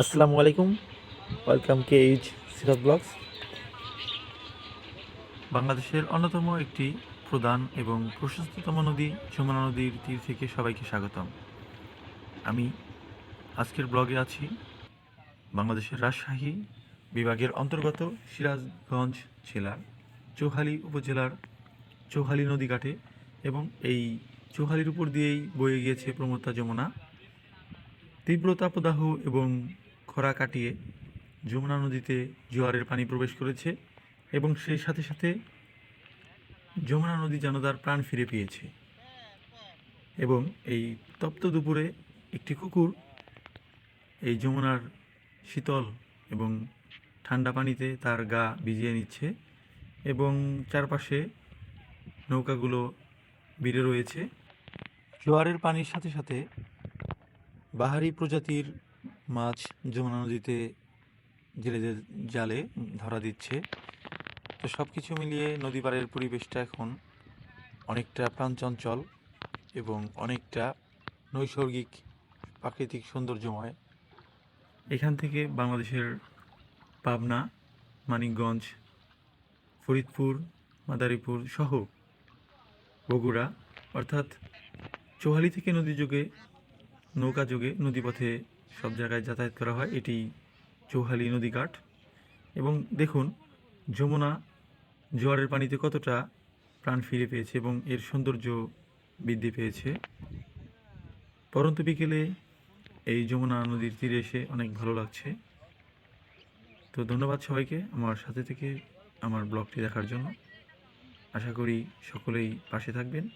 আসসালামু আলাইকুম। Welcome K H Siraj blogs বাংলাদেশের অন্যতম একটি প্রধান এবং প্রশস্ততম নদী, যমুনা নদীর তীর থেকে সবাইকে স্বাগতম। আমি আজকের ব্লগে আছি বাংলাদেশের রাজশাহী বিভাগের অন্তর্গত সিরাজগঞ্জ জেলার চৌহালি উপজেলার চৌহালি নদী ঘাটে এবং এই চৌহালির উপর দিয়েই বয়ে গিয়েছে প্রমত্তা যমুনা। তীব্র তাপদাহ এবং খরা কাটিয়ে যমুনা নদীতে জোয়ারের পানি প্রবেশ করেছে এবং সেই সাথে সাথে যমুনা নদী যেন তার প্রাণ ফিরে পেয়েছে। এবং এই তপ্ত দুপুরে একটি কুকুর এই যমুনার শীতল এবং ঠান্ডা পানিতে তার গা ভিজিয়ে নিচ্ছে এবং চারপাশে নৌকাগুলো ভিড়ে রয়েছে। জোয়ারের পানির সাথে সাথে বাহারি প্রজাতির মাছ যমুনা নদীতে জেলেদের জালে ধরা দিচ্ছে। তো সব কিছু মিলিয়ে নদী পাড়ের পরিবেশটা এখন অনেকটা প্রাণচঞ্চল এবং অনেকটা নৈসর্গিক প্রাকৃতিক সৌন্দর্যময়। এখান থেকে বাংলাদেশের পাবনা, মানিকগঞ্জ, ফরিদপুর, মাদারীপুর সহ বগুড়া, অর্থাৎ চৌহালি থেকে নদী যোগে, নৌকা যোগে নদীপথে সব জায়গায় যাতায়াত করা হয়। এটি চৌহালি নদীঘাট। এবং দেখুন, যমুনা জোয়ারের পানিতে কতটা প্রাণ ফিরে পেয়েছে এবং এর সৌন্দর্য বৃদ্ধি পেয়েছে। পরন্ত বিকেলে এই যমুনা নদীর তীরে এসে অনেক ভালো লাগছে। তো ধন্যবাদ সবাইকে আমার সাথে থেকে আমার ব্লগটি দেখার জন্য। আশা করি সকলেই পাশে থাকবেন।